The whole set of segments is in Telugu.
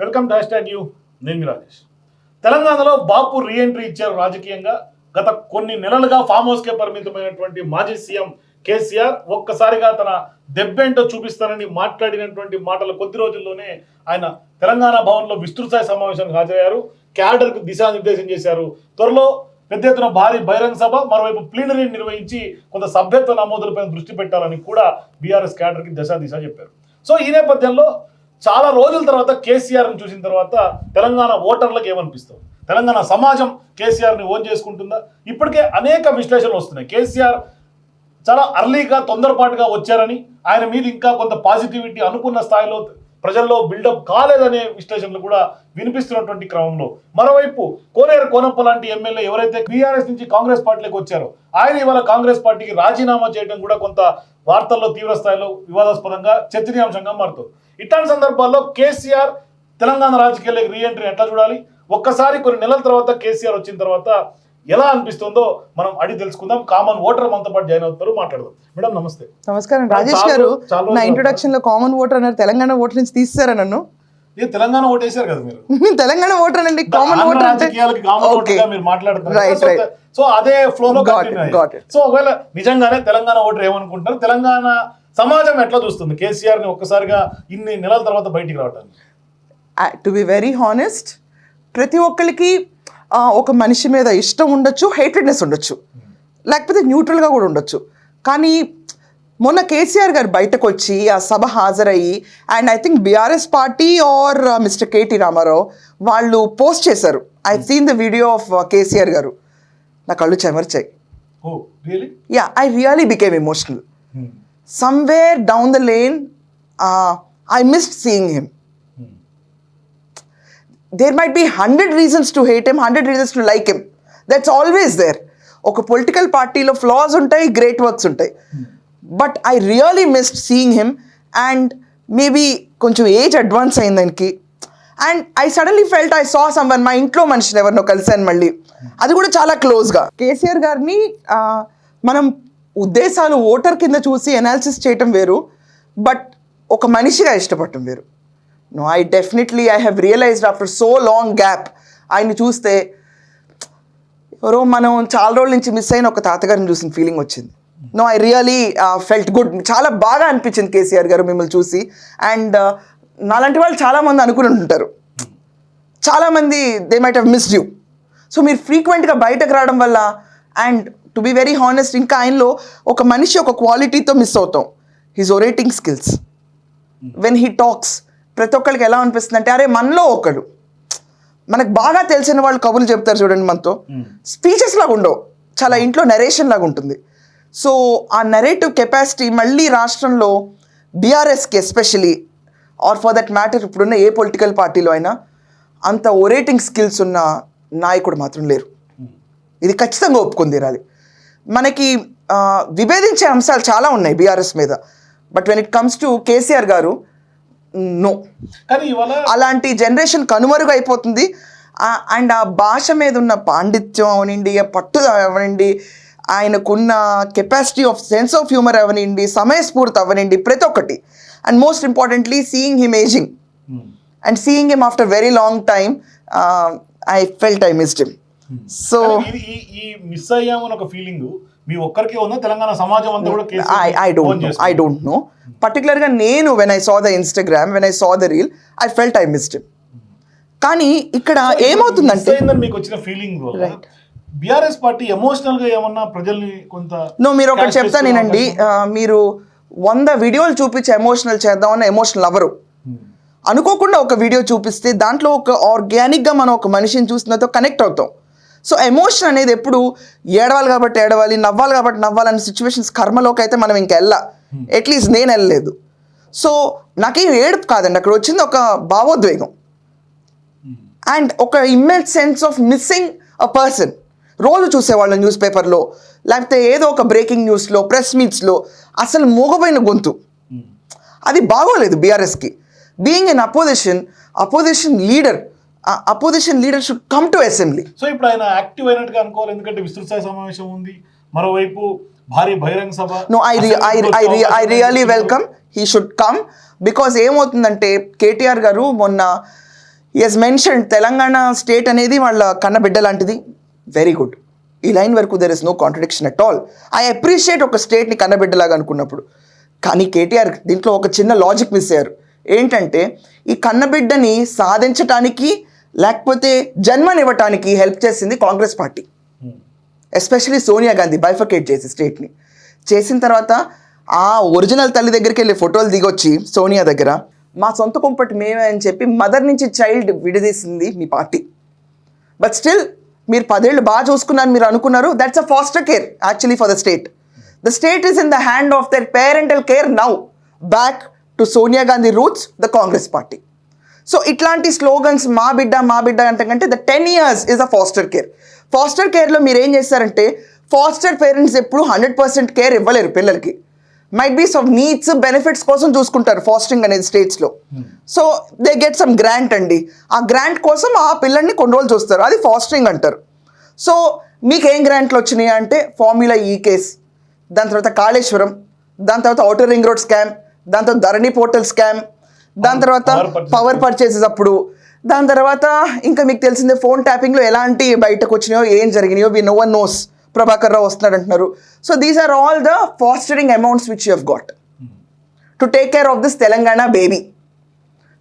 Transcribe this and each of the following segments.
Welcome to hashtag you నేను మీ రాజేష్. తెలంగాణలో బాపు రీఎంట్రీ ఇచ్చారు రాజకీయంగా. గత కొన్ని నెలలుగా ఫామ్ హౌస్కే పరిమితమైనటువంటి మాజీ సీఎం కేసీఆర్ ఒక్కసారిగా తన దెబ్బేంటో చూపిస్తానని మాట్లాడినటువంటి మాటల కొద్ది రోజుల్లోనే ఆయన తెలంగాణ భవన్లో విస్తృతస్థాయి సమావేశానికి హాజరయ్యారు. క్యాడర్కు దిశానిర్దేశం చేశారు. త్వరలో పెద్ద ఎత్తున భారీ బహిరంగ సభ మరోవైపు ప్లీనరీ నిర్వహించి కొంత సభ్యత్వ నమోదులపై దృష్టి పెట్టాలని కూడా బీఆర్ఎస్ క్యాడర్కి దిశా దిశ చెప్పారు. సో ఈ నేపథ్యంలో చాలా రోజుల తర్వాత కేసీఆర్ని చూసిన తర్వాత తెలంగాణ ఓటర్లకు ఏమనిపిస్తుంది? తెలంగాణ సమాజం కేసీఆర్ని ఓన్ చేసుకుంటుందా? ఇప్పటికే అనేక విశ్లేషణలు వస్తున్నాయి. కేసీఆర్ చాలా అర్లీగా తొందరపాటుగా వచ్చారని ఆయన మీద ఇంకా కొంత పాజిటివిటీ అనుకున్న స్థాయిలో ప్రజల్లో బిల్డప్ కాలేదనే విశ్లేషణలు కూడా వినిపిస్తున్నటువంటి క్రమంలో. మరోవైపు కోనేరు కోనప్ప లాంటి ఎమ్మెల్యే ఎవరైతే బీఆర్ఎస్ నుంచి కాంగ్రెస్ పార్టీలోకి వచ్చారో ఆయన ఇవాళ కాంగ్రెస్ పార్టీకి రాజీనామా చేయడం కూడా కొంత వార్తల్లో తీవ్ర స్థాయిలో వివాదాస్పదంగా చర్చనీయాంశంగా మారుతుంది. ఇట్లాంటి సందర్భాల్లో కేసీఆర్ తెలంగాణ రాజకీయాలకు రీఎంట్రీ ఎట్లా చూడాలి? ఒక్కసారి కొన్ని నెలల తర్వాత కేసీఆర్ వచ్చిన తర్వాత ఎలా అనిపిస్తుందో మనం అడిగి తెలుసుకుందాం. కామన్ ఓటర్ మనతో పాటు జాయిన్ అవుతారు మాట్లాడదాం. మేడం నమస్తే. నమస్కారం. రాజేష్ గారు నా ఇంట్రొడక్షన్లో కామన్ ఓటర్ అన్నారు. తెలంగాణ ఓటర్ నుంచి తీస్తారా నన్ను? తెలంగాణ ఓటేశారు కదా మీరు? తెలంగాణ ఓటర్ అండి. కామన్ ఓటర్ అంటే కామన్ ఓకే ఓటర్గా మీరు మాట్లాడుతున్నారు. సో- అదే ఫ్లోలో. సో ఒకవేళ నిజంగానే తెలంగాణ ఓటర్ ఏమనుకుంటారు తెలంగాణ సమాజం ఎట్లా చూస్తుంది? కేసీఆర్ని ఒక్కసారిగా ఇన్ని నెలల తర్వాత బయటికి రావడానికి టు బి వెరీ హానెస్ట్ ప్రతి ఒక్కరికి ఒక మనిషి మీద ఇష్టం ఉండొచ్చు హేటెడ్నెస్ ఉండొచ్చు. లేకపోతే న్యూట్రల్గా కూడా ఉండొచ్చు. కానీ మొన్న కేసీఆర్ గారు బయటకు వచ్చి ఆ సభ హాజరయ్యి and I think BRS party or mister KT Rama Rao వాళ్ళు పోస్ట్ చేశారు. I seen the video of KCR గారు. నా కళ్ళు చెమర్చాయి. Yeah I really became emotional somewhere down the lane, uh, I missed seeing him. There might be 100 reasons to hate him, 100 reasons to like him. That's always there. ఒక పొలిటికల్ పార్టీలో ఫ్లాస్ ఉంటాయి గ్రేట్ వర్క్స్ ఉంటాయి but I really missed seeing him and maybe కొంచెం ఏజ్ అడ్వాన్స్ అయింది దానికి and I suddenly felt I saw someone మా ఇంట్లో మనిషిని ఎవరినో కలిశాను మళ్ళీ అది కూడా చాలా క్లోజ్గా కేసీఆర్ గారిని మనం ఉద్దేశాలు ఓటర్ కింద చూసి అనాలిసిస్ చేయటం వేరు బట్ ఒక మనిషిగా ఇష్టపడటం వేరు no I definitely I have realised after so long gap ఆయన్ని చూస్తే ఎవరో మనం చాలా రోజుల నుంచి మిస్ అయిన ఒక తాతగారిని చూసిన ఫీలింగ్ వచ్చింది. No I really felt good చాలా బాగా అనిపించింది కేసీఆర్ గారు మిమ్మల్ని చూసి. అండ్ uh, నాలాంటి వాళ్ళు చాలామంది అనుకుని ఉంటారు. చాలామంది they might have missed you so మీరు ఫ్రీక్వెంట్గా బయటకు రావడం వల్ల and to be very honest ఇంకా ఆయనలో ఒక మనిషి ఒక క్వాలిటీతో మిస్ అవుతాం. His orating skills when he talks ప్రతి ఒక్కరికి ఎలా అనిపిస్తుంది అంటే అరే మనలో ఒకడు మనకు బాగా తెలిసిన వాళ్ళు కబుర్లు చెప్తారు చూడండి మనతో. స్పీచెస్ లాగా ఉండవు. చాలా ఇంట్లో నరేషన్ లాగా ఉంటుంది. సో ఆ నరేటివ్ కెపాసిటీ మళ్ళీ రాష్ట్రంలో బీఆర్ఎస్కి especially or for that matter ఇప్పుడున్న ఏ పొలిటికల్ పార్టీలో అయినా అంత ఒరేటింగ్ స్కిల్స్ ఉన్న నాయకుడు మాత్రం లేరు. ఇది ఖచ్చితంగా ఒప్పుకొని తీరాలి మనకి విభేదించే అంశాలు చాలా ఉన్నాయి బీఆర్ఎస్ మీద. But when it comes to KCR గారు నో కానీ ఇవాళ అలాంటి జనరేషన్ కనుమరుగు అయిపోతుంది. అండ్ ఆ భాష మీద ఉన్న పాండిత్యం అవనండి ఆ పట్టుదల అవనండి ఆయనకున్న capacity of sense of humour అవనండి సమయస్ఫూర్తి అవనండి ప్రతి ఒక్కటి. And most importantly seeing him ageing and seeing him after very long time I felt I missed him so ఈ మిస్ అయ్యామని ఒక ఫీలింగ్ మీ ఒక్కరికి ఉందా తెలంగాణ సమాజం అంతా కూడా I don't know. I don't know పర్టికులర్గా నేను when I saw the Instagram when I saw the reel I felt I missed కానీ ఇక్కడ ఏమవుతుందంటే మీకు వచ్చిన ఫీలింగ్. బీఆర్ఎస్ పార్టీ ఎమోషనల్గా ఏమన్నా ప్రజల్ని కొంత నో మీరు ఒకటి చెప్తానేనండి ఆ, మీరు వంద వీడియోలు చూపించి ఎమోషనల్ చేద్దామన్న ఎమోషనల్ అవ్వరు అనుకోకుండా ఒక వీడియో చూపిస్తే దాంట్లో ఒక ఆర్గానిక్గా మనం ఒక మనిషిని చూసినతో కనెక్ట్ అవుతాం. సో ఎమోషన్ అనేది ఎప్పుడు ఏడవాలి కాబట్టి ఏడవాలి నవ్వాలి కాబట్టి నవ్వాలనే సిచ్యువేషన్స్ కర్మలోకి అయితే మనం ఇంకా వెళ్ళా. అట్లీస్ట్ నేను వెళ్ళలేదు. సో నాకేం ఏడుపు కాదండి. అక్కడ వచ్చింది ఒక భావోద్వేగం. అండ్ ఒక immense sense of missing a person రోజు చూసేవాళ్ళం న్యూస్ పేపర్లో లేకపోతే ఏదో ఒక బ్రేకింగ్ న్యూస్లో ప్రెస్ మీట్స్లో అసలు మూగపోయిన గొంతు. అది బాగోలేదు బీఆర్ఎస్కి being an opposition opposition leader opposition leader should come to assembly so ఇప్పుడు ఆయన యాక్టివ్ అయినట్టుగా అనుకోవాలి ఎందుకంటే విస్తృత స్థాయి సమావేశం ఉంది. మరోవైపు భారీ బహిరంగ సభ. No I I I I really welcome he should come because ఏమవుతుందంటే కేటీఆర్ గారు మొన్న ఎస్ మెన్షన్ తెలంగాణ స్టేట్ అనేది వాళ్ళ కన్నబిడ్డ లాంటిది. వెరీ గుడ్ ఈ లైన్ వరకు there is no contradiction at all I appreciate ఒక స్టేట్ని కన్నబిడ్డలాగా అనుకున్నప్పుడు. కానీ కేటీఆర్ దీంట్లో ఒక చిన్న లాజిక్ మిస్ అయ్యారు. ఏంటంటే ఈ కన్నబిడ్డని సాధించటానికి లేకపోతే జన్మనివ్వటానికి హెల్ప్ చేసింది Congress party. Especially Sonia Gandhi bifurcate చేసి స్టేట్ని చేసిన తర్వాత ఆ ఒరిజినల్ తల్లి దగ్గరికి వెళ్ళి ఫోటోలు దిగొచ్చి సోనియా దగ్గర మా సొంత కుంపటి మేమే అని చెప్పి మదర్ నుంచి చైల్డ్ విడదీసింది మీ పార్టీ. బట్ స్టిల్ మీరు పదేళ్ళు బాగా చూసుకున్నాను మీరు అనుకున్నారు. That's a foster care actually for the state the state is in the hand of their parental care now back to Sonia Gandhi roots the Congress party. So ఇట్లాంటి స్లోగన్స్ మా బిడ్డ మా బిడ్డ అంతకంటే the ten years is a foster care foster కేర్లో మీరు ఏం చేస్తారంటే ఫాస్టర్ పేరెంట్స్ ఎప్పుడు హండ్రెడ్ పర్సెంట్ కేర్ ఇవ్వలేరు పిల్లలకి. Might be some needs benefits కోసం చూసుకుంటారు ఫాస్టింగ్ అనేది స్టేట్స్లో so they get some grant అండి. ఆ గ్రాంట్ కోసం ఆ పిల్లల్ని కొన్ని రోజులు చూస్తారు. అది ఫాస్టింగ్ అంటారు. సో మీకు ఏం గ్రాంట్లు వచ్చినాయి అంటే ఫార్ములా ఈ కేస్ దాని తర్వాత కాళేశ్వరం దాని తర్వాత అవుటర్ రింగ్ రోడ్ స్కామ్ దాని తర్వాత ధరణి పోర్టల్ స్కామ్ దాని తర్వాత. పవర్ పర్చేసెస్ అప్పుడు దాని తర్వాత ఇంకా మీకు తెలిసిందే ఫోన్ ట్యాపింగ్లో ఎలాంటి బయటకు వచ్చినాయో ఏం జరిగినాయో we know one knows Prabhakar Rao వస్తున్నాడు అంటున్నారు so these are all the fostering amounts which you have got to take care of this Telangana baby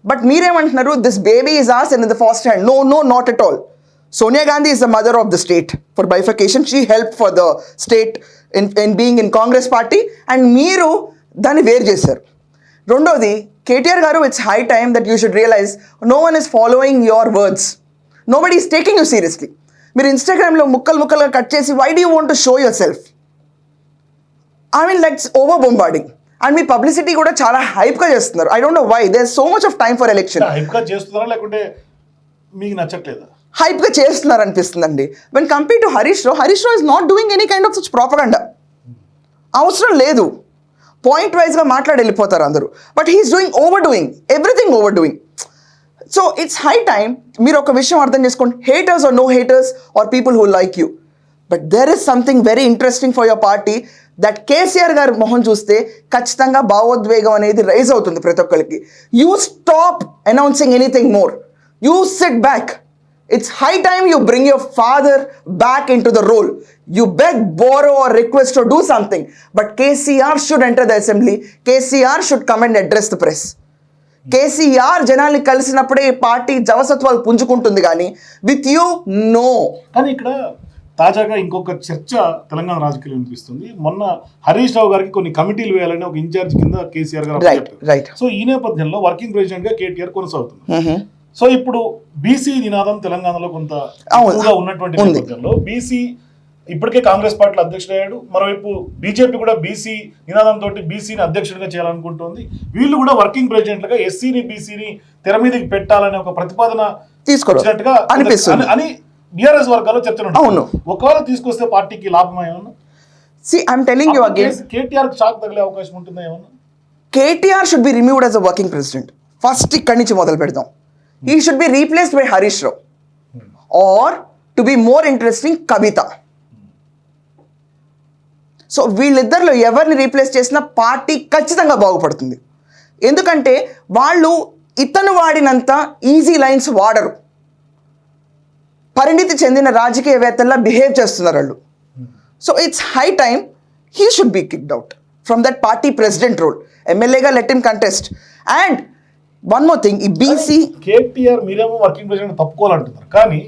but మీరేమంటున్నారు? This baby is as in the fast hand no no not at all Sonia Gandhi is the mother of the state for bifurcation she help for the state in in being in Congress party and మీరు దాన్ని వేరు చేశారు. రెండోది కేటీఆర్ గారు it's high time that you should realise no one is following your words nobody is taking you seriously మీరు ఇన్స్టాగ్రామ్లో ముక్కలు ముక్కలుగా కట్ చేసి why do want to show yourself I mean likes over bombarding and me publicity కూడా చాలా హైప్గా చేస్తున్నారు. I don't know why there so much of time for election హైప్గా చేస్తున్నారా లేకుంటే మీకు నచ్చట్లేదా? హైప్గా చేస్తున్నారు అనిపిస్తుందండి. When compare to Harish Rao Harish Rao is not doing any kind of such propaganda అవసరం లేదు. పాయింట్ వైజ్గా మాట్లాడి వెళ్ళిపోతారు అందరూ. But he is doing over doing everything over doing so it's high time మీరు ఒక విషయం అర్థం చేసుకోండి. Haters are no haters are people who like you but there is something very interesting for your party that KCR గారి మొహం చూస్తే ఖచ్చితంగా భావోద్వేగం అనేది రైజ్ అవుతుంది ప్రతి ఒక్కరికి. You stop announcing anything more you sit back it's high time you bring your father back into the role you beg borrow or request to do something but KCR should enter the assembly KCR should come and address the press KCR జనాల్ని కలిసినప్పుడే పార్టీ జవసత్వాలు పుంజుకుంటుంది కానీ విత్ యూ నో కానీ ఇక్కడ తాజాగా ఇంకొక చర్చ తెలంగాణ రాజకీయాలు వినిపిస్తుంది. మొన్న హరీష్ రావు గారికి కొన్ని కమిటీలు వేయాలని ఒక ఇన్ఛార్జ్ కింద కేసీఆర్ గారు. సో ఈ నేపథ్యంలో వర్కింగ్ ప్రెసిడెంట్గా కేటీఆర్ కొనసాగుతున్నారు. సో ఇప్పుడు బీసీ నినాదం తెలంగాణలో కొంత ఉన్నటువంటి. నేపథ్యంలో బీసీ ఇప్పటికే కాంగ్రెస్ పార్టీలో అధ్యక్షుడయ్యాడు. మరోవైపు బీజేపీ కూడా బీసీ నినాదంతో బీసీని అధ్యక్షుడిగా చేయాలనుకుంటోంది. వీళ్ళు కూడా వర్కింగ్ ప్రెసిడెంట్లుగా ఎస్సీని బీసీని తెర మీదకి పెట్టాలనే ఒక ప్రతిపాదన తీసుకోవడం వచ్చినట్టుగా అనిపిస్తుంది. అని- బీఆర్ఎస్ వర్గాల్లో. అవును. ఒకవేళ తీసుకొస్తే పార్టీకి లాభం ఏమన్నా? See I'm telling you again KTR shock తగిలే అవకాశం ఉంటుందా ఏమన్నా? KTR should be removed as a working president first ఇక్కడి నుంచి మొదలు పెడదాం. He should be replaced by Harish Rao or to be more interesting Kavitha so వీళ్ళిద్దరిలో ఎవరిని రీప్లేస్ చేసినా పార్టీ ఖచ్చితంగా బాగుపడుతుంది. ఎందుకంటే వాళ్ళు ఇతను వాడినంత ఈజీ లైన్స్ వాడరు. పరిణితి చెందిన రాజకీయవేత్తల్లా బిహేవ్ చేస్తున్నారు వాళ్ళు. So it's high time he should be kicked out from that party president role ఎమ్మెల్యేగా let in contest and one more thing ఈ బీసీ కేటీఆర్ మీరేమో వర్కింగ్ ప్రెసిడెంట్ తప్పుకోవాలంటున్నారు. కానీ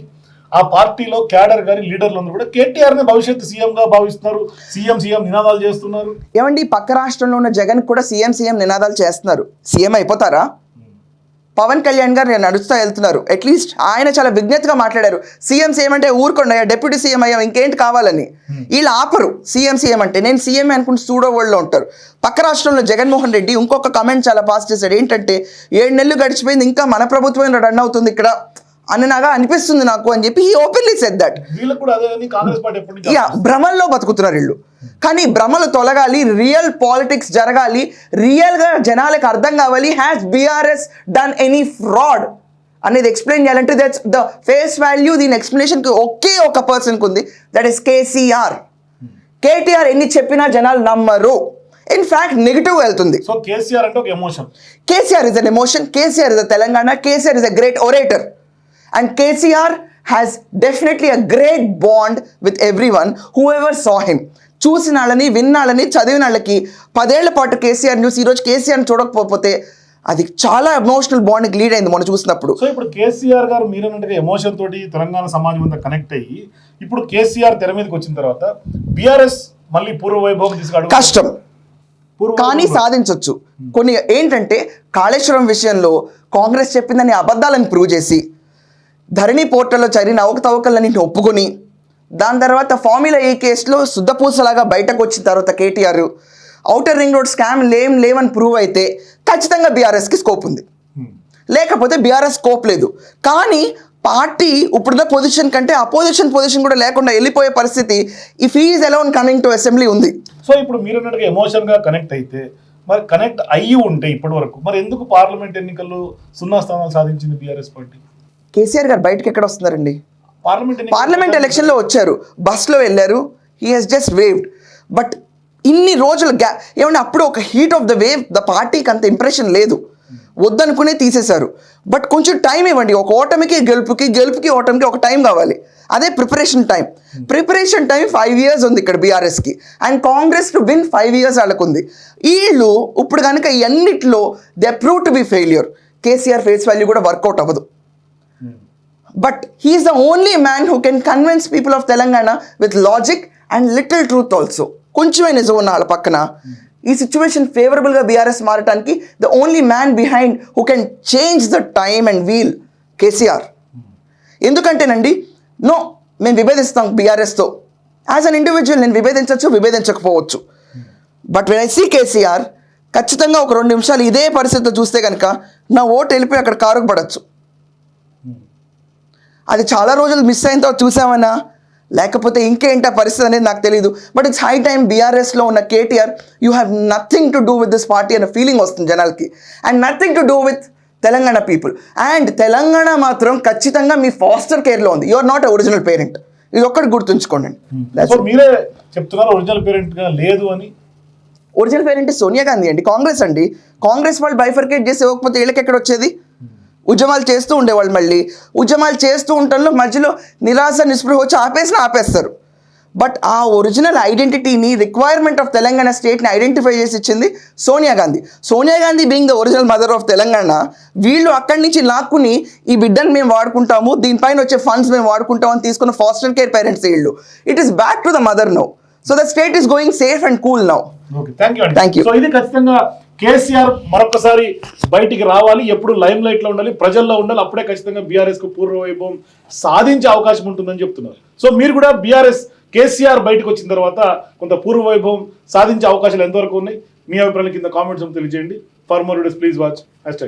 ఆ పార్టీలో క్యాడర్ గారి లీడర్లు అందరూ కూడా కేటీఆర్ని భవిష్యత్తు సీఎం గా భావిస్తున్నారు. సీఎం సీఎం నినాదాలు చేస్తున్నారు. ఏమండి పక్క రాష్ట్రంలో ఉన్న జగన్ కూడా సీఎం సీఎం నినాదాలు చేస్తున్నారు. సీఎం అయిపోతారా? పవన్ కళ్యాణ్ గారు నేను నడుస్తూ వెళ్తున్నారు. అట్లీస్ట్ ఆయన చాలా విజ్ఞతగా మాట్లాడారు. సీఎం సీఎం అంటే ఊరుకోండి డెప్యూటీ సీఎం అయ్యాం ఇంకేంటి కావాలని. వీళ్ళు ఆపరు. సీఎం సీఎం అంటే నేను సీఎం అనుకుంటే సూడో వరల్డ్లో ఉంటారు. పక్క రాష్ట్రంలో జగన్మోహన్ రెడ్డి ఇంకొక కమెంట్ చాలా పాస్ చేశాడు. ఏంటంటే ఏడు నెలలు గడిచిపోయింది ఇంకా మన ప్రభుత్వం రన్ అవుతుంది ఇక్కడ. అని నాగా అనిపిస్తుంది నాకు అని చెప్పి ఈ ఓపెన్లీ సెడ్ దట్ యా భ్రమల్లో బతుకుతున్నారు వీళ్ళు. కానీ భ్రమలు తొలగాలి రియల్ పాలిటిక్స్ జరగాలి రియల్గా జనాలకు అర్థం కావాలి has BRS done any fraud అనేది ఎక్స్ప్లెయిన్ చేయాలంటే దట్స్ ద ఫేస్ వాల్యూ దీని ఎక్స్ప్లెనేషన్కి ఒకే ఒక పర్సన్కి ఉంది దట్ ఈస్ కేసీఆర్ కేటీఆర్ ఎన్ని చెప్పినా జనాలు నమ్మరు. ఇన్ ఫ్యాక్ట్ నెగిటివ్ వెళ్తుంది. సో కేసీఆర్ అంటే ఒక emotion KCR is an emotion KCR is a Telangana KCR is a great orator and KCR has definitely a great bond with everyone whoever saw him చూసిన వాళ్ళని విన్నాళ్ళని చదివిన వాళ్ళకి పదేళ్ళ పాటు కేసీఆర్ న్యూస్ ఈరోజు కేసీఆర్ని చూడకపోతే అది చాలా ఎమోషనల్ బాండ్కి లీడ్ అయింది మొన్న చూసినప్పుడు. సో ఇప్పుడు కేసీఆర్ గారు మీరన్నట్టుగా ఎమోషన్ తోటి తెలంగాణ సమాజం అంతా కనెక్ట్ అయ్యి ఇప్పుడు కేసీఆర్ తెర మీదకి వచ్చిన తర్వాత బీఆర్ఎస్ మళ్ళీ పూర్వ వైభవం తీసుకు కష్టం. కానీ సాధించవచ్చు కొన్ని ఏంటంటే కాళేశ్వరం విషయంలో కాంగ్రెస్ చెప్పిందని అబద్ధాలను ప్రూవ్ చేసి ధరణి పోర్టల్లో చదివిన అవకతవకలని ఒప్పుకొని దాని తర్వాత ఫార్ములా ఈ కేసులో శుద్ధపూసలాగా బయటకు వచ్చిన తర్వాత KTR outer ring road scam లేం లేవని ప్రూవ్ అయితే ఖచ్చితంగా బీఆర్ఎస్కి స్కోప్ ఉంది. లేకపోతే బీఆర్ఎస్ స్కోప్ లేదు. కానీ పార్టీ ఇప్పుడున్న పొజిషన్ కంటే అపోజిషన్ పొజిషన్ కూడా లేకుండా వెళ్ళిపోయే పరిస్థితి if is alone coming to assembly ఉంది. సో ఇప్పుడు మీరు అన్నట్టుగా ఎమోషన్గా కనెక్ట్ అయితే మరి కనెక్ట్ అయ్యి ఉంటే ఇప్పటి వరకు మరి ఎందుకు పార్లమెంట్ ఎన్నికల్లో సున్నా స్థానాలు సాధించింది బీఆర్ఎస్ పార్టీ? కేసీఆర్ గారు బయటకు ఎక్కడ వస్తున్నారండి? పార్లమెంట్ పార్లమెంట్ ఎలక్షన్లో వచ్చారు. బస్లో వెళ్ళారు. He has just waved but ఇన్ని రోజులు గ్యా ఏమంటే అప్పుడు ఒక heat of the wave the పార్టీకి అంత ఇంప్రెషన్ లేదు. వద్దనుకునే తీసేశారు. బట్ కొంచెం టైం ఇవ్వండి. ఒక ఓటమికి గెలుపుకి గెలుపుకి ఓటమికి ఒక టైం కావాలి. అదే preparation time preparation time five years ఉంది ఇక్కడ బీఆర్ఎస్కి and Congress to win five years వాళ్ళకు ఉంది వీళ్ళు ఇప్పుడు కనుక ఇవన్నిట్లో they prove to be failure KCR face value కూడా వర్కౌట్ అవ్వదు. But he's the only man who can convince people of Telangana with logic and little truth also కొంచెమే నిజం ఉన్న వాళ్ళ పక్కన. ఈ సిచ్యువేషన్ ఫేవరబుల్గా బీఆర్ఎస్ మారటానికి the only man behind who can change the time and will KCR ఎందుకంటేనండి no మేము విభేదిస్తాం బీఆర్ఎస్తో యాజ్ అన్ ఇండివిజువల్ నేను విభేదించవచ్చు విభేదించకపోవచ్చు. But when I see KCR ఖచ్చితంగా ఒక రెండు నిమిషాలు ఇదే పరిస్థితిలో చూస్తే కనుక నా ఓటు వెళ్ళిపోయి అక్కడ కారుకు పడచ్చు. అది చాలా రోజులు మిస్ అయిన తర్వాత చూసామన్నా. లేకపోతే ఇంకేంటి పరిస్థితి అనేది నాకు తెలియదు బట్ ఇట్స్ హై టైమ్ బీఆర్ఎస్లో ఉన్న KTR you have nothing to do with this party అనే ఫీలింగ్ వస్తుంది జనాలకి. And nothing to do with Telangana people and Telangana మాత్రం ఖచ్చితంగా మీ ఫాస్టర్ కేర్లో ఉంది. You are not original parent ఇది ఒక్కటి గుర్తుంచుకోండి. సో మీరే చెప్తున్నారు ఒరిజినల్ లేదు అని. ఒరిజినల్ పేరెంట్ సోనియా గాంధీ అండి. కాంగ్రెస్ అండి. కాంగ్రెస్ వాళ్ళు బైఫర్కేట్ చేసి ఇవ్వకపోతే వీళ్ళకి ఎక్కడ వచ్చేది? ఉద్యమాలు చేస్తూ ఉండేవాళ్ళు మళ్ళీ. ఉద్యమాలు చేస్తూ ఉండటంలో మధ్యలో నిరాశ నిస్పృహ వచ్చి ఆపేసిన ఆపేస్తారు. బట్ ఆ ఒరిజినల్ ఐడెంటిటీని రిక్వైర్మెంట్ ఆఫ్ తెలంగాణ స్టేట్ని ఐడెంటిఫై చేసి ఇచ్చింది Sonia Gandhi. Sonia Gandhi being the original mother of Telangana వీళ్ళు అక్కడి నుంచి లాక్కుని ఈ బిడ్డను మేము వాడుకుంటాము దీనిపైన వచ్చే ఫండ్స్ మేము వాడుకుంటాం అని తీసుకున్న ఫాస్టర్ కేర్ పేరెంట్స్ వీళ్ళు. It is back to the mother now so the state is going safe and cool now thank you. So ఇది ఖచ్చితంగా కేసీఆర్ మరొకసారి బయటికి రావాలి ఎప్పుడు లైమ్ లైట్లో ఉండాలి ప్రజల్లో ఉండాలి అప్పుడే ఖచ్చితంగా బీఆర్ఎస్కు పూర్వ వైభవం సాధించే అవకాశం ఉంటుందని చెప్తున్నారు. సో మీరు కూడా బీఆర్ఎస్ కేసీఆర్ బయటకు వచ్చిన తర్వాత కొంత పూర్వ వైభవం సాధించే అవకాశాలు ఎంతవరకు ఉన్నాయి? మీ అభిప్రాయాలు కింద కామెంట్స్ తెలియజేయండి. For more please watch hash